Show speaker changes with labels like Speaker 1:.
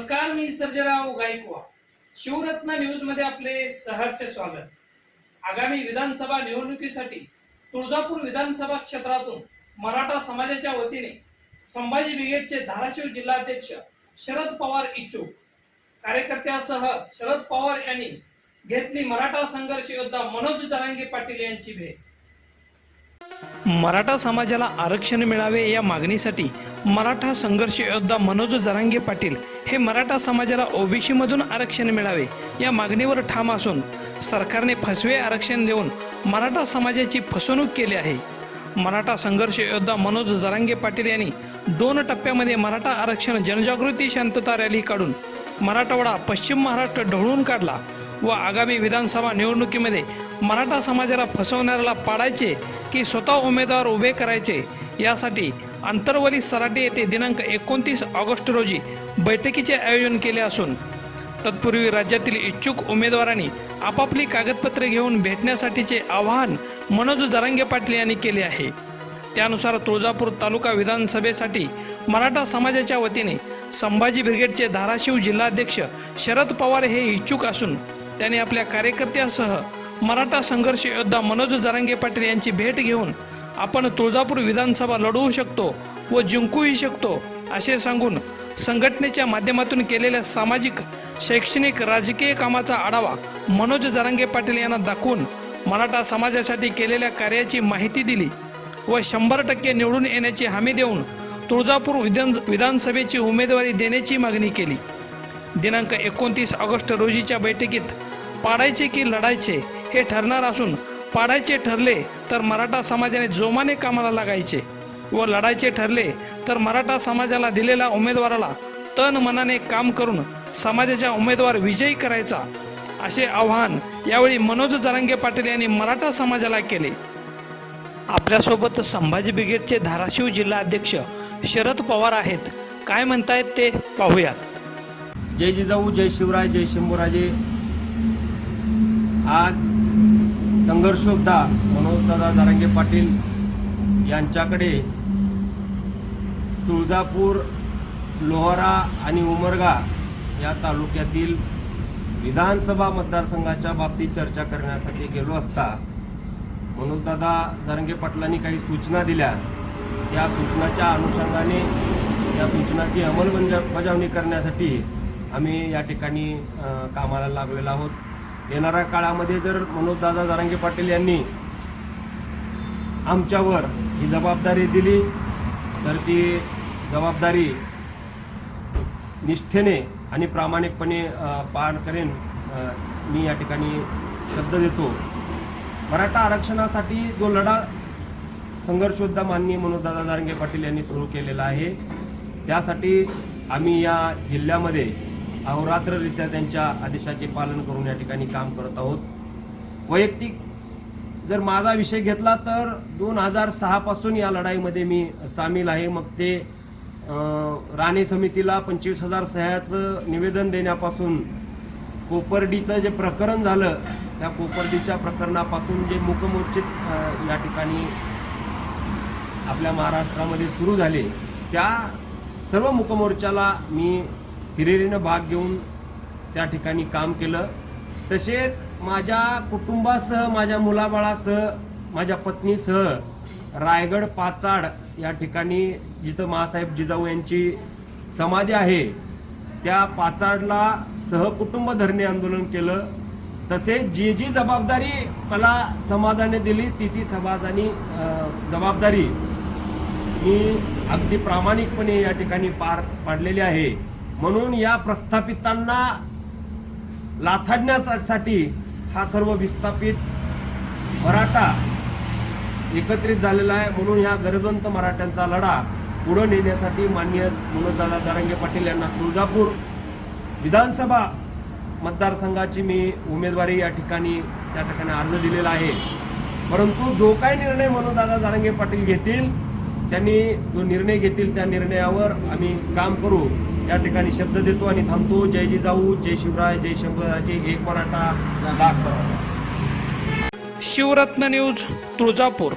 Speaker 1: सर्जराव गायकवाड. शिवरत्न न्यूजमध्ये आपले सहर्ष स्वागत. आगामी विधानसभा निवडणुकीसाठी तुळजापूर विधानसभा क्षेत्रातून मराठा समाजाच्या वतीने संभाजी ब्रिगेडचे धाराशिव जिल्हाध्यक्ष शरद पवार इच्छुक. कार्यकर्त्यासह शरद पवार यांनी घेतली मराठा संघर्ष योद्धा मनोज जरांगे पाटील यांची भेट. मराठा समाजाला आरक्षण मिळावे या मागणीसाठी मराठा संघर्ष योद्धा मनोज जरांगे पाटील हे मराठा समाजाला ओबीसी मधून आरक्षण मिळावे या मागणीवर ठाम असून सरकारने फसवे आरक्षण देऊन मराठा समाजाची फसवणूक केली आहे. मराठा संघर्ष योद्धा मनोज जरांगे पाटील यांनी दोन टप्प्यामध्ये मराठा आरक्षण जनजागृती शांतता रॅली काढून मराठवाडा पश्चिम महाराष्ट्र ढवळून काढला व आगामी विधानसभा निवडणुकीमध्ये मराठा समाजाला फसवणाऱ्याला पाडायचे की स्वतः उमेदवार उभे करायचे? यासाठी आंतरवली सराटे येथे दिनांक एकोणतीस ऑगस्ट रोजी बैठकीचे आयोजन केले असून तत्पूर्वी राज्यातील इच्छुक उमेदवारांनी आपापली कागदपत्रे घेऊन भेटण्यासाठीचे आवाहन मनोज दरांगे पाटील यांनी केले आहे. त्यानुसार तुळजापूर तालुका विधानसभेसाठी मराठा समाजाच्या वतीने संभाजी ब्रिगेडचे धाराशिव जिल्हाध्यक्ष शरद पवार हे इच्छुक असून त्यांनी आपल्या कार्यकर्त्यासह मराठा संघर्ष योद्धा मनोज जरांगे पाटील यांची भेट घेऊन आपण तुळजापूर विधानसभा लढवू शकतो व जिंकूही शकतो असे सांगून संघटनेच्या माध्यमातून केलेल्या सामाजिक शैक्षणिक राजकीय कामाचा आढावा मनोज जरांगे पाटील यांना दाखवून मराठा समाजासाठी केलेल्या कार्याची माहिती दिली व शंभर टक्के निवडून येण्याची हमी देऊन तुळजापूर विधान विधानसभेची उमेदवारी देण्याची मागणी केली. दिनांक एकोणतीस ऑगस्ट रोजीच्या बैठकीत पाडायचे की लढायचे हे ठरणार असून पाडायचे ठरले तर मराठा समाजाने जोमाने कामाला लागायचे व लढायचे ठरले तर मराठा समाजाला दिलेल्या उमेदवाराला तन मनाने काम करून समाजाचा उमेदवार विजयी करायचा. असे आवाहन यावेळी मनोज जरांगे पाटील यांनी मराठा समाजाला केले. आपल्यासोबत संभाजी ब्रिगेडचे धाराशिव जिल्हा अध्यक्ष शरद पवार आहेत. काय म्हणतायत ते पाहूयात.
Speaker 2: जय जिजाऊ जय शिवराय जय शंभूराजे आज संघर्षोद्धा मनोजदादा जारंगे पाटील यांच्याकडे तुळजापूर लोहरा आणि उमरगा या तालुक्यातील विधानसभा मतदारसंघाच्या बाबतीत चर्चा करण्यासाठी गेलो असता मनोजदादा जारंगे पाटलांनी काही सूचना दिल्या. त्या सूचनाच्या अनुषंगाने या सूचनाची अंमलबजावणी करण्यासाठी आम्ही या ठिकाणी कामाला लागलेलो आहोत. येणाऱ्या काळामध्ये जर मनोजदादा जारंगे पाटील यांनी आमच्यावर ही जबाबदारी दिली तर ती जबाबदारी निष्ठेने आणि प्रामाणिकपणे पार करेन मी या ठिकाणी शब्द देतो. मराठा आरक्षणासाठी जो लढा संघर्षयोद्धा माननीय मनोजदादा जारंगे पाटील यांनी सुरू केलेला आहे त्यासाठी आम्ही या जिल्ह्यामध्ये अहोरात्ररित्या त्यांच्या आदेशाचे पालन करून या ठिकाणी काम करत आहोत. वैयक्तिक जर माझा विषय घेतला तर दोन हजार सहापासून या लढाईमध्ये मी सामील आहे. मग ते राणे समितीला पंचवीस हजार सह्याचं निवेदन देण्यापासून कोपर्डीचं जे प्रकरण झालं त्या कोपर्डीच्या प्रकरणापासून जे मुकमोर्चित या ठिकाणी आपल्या महाराष्ट्रामध्ये सुरू झाले त्या सर्व मुकमोर्चाला मी हिरिरीनं भाग घेऊन त्या ठिकाणी काम केलं. तसेच माझ्या कुटुंबासह माझ्या मुलाबाळासह माझ्या पत्नीसह रायगड पाचाड या ठिकाणी जिथं मासाहेब जिजाऊ यांची समाधी आहे त्या पाचाडला सहकुटुंब धरणे आंदोलन केलं. तसेच जी जी जबाबदारी मला समाजाने दिली ती ती समाजाने जबाबदारी मी अगदी प्रामाणिकपणे या ठिकाणी पार पाडलेली आहे. म्हणून या प्रस्थापितांना लाथाडण्यासाठी हा सर्व विस्थापित मराठा एकत्रित झालेला आहे. म्हणून या गरजवंत मराठ्यांचा लढा पुढे नेण्यासाठी माननीय मनोजदादा दारंगे पाटील यांना तुळजापूर विधानसभा मतदारसंघाची मी उमेदवारी या ठिकाणी त्या ठिकाणी अर्ज दिलेला आहे. परंतु जो काही निर्णय मनोजदादा जारंगे पाटील घेतील त्यांनी जो निर्णय घेतील त्या निर्णयावर आम्ही काम करू. या ठिकाणी शब्द देतो आणि थांबतो. जय जिजाऊ जय शिवराय जय शंभराजे. एक मराठा लाख
Speaker 1: शिवरत्न न्यूज तुळजापूर.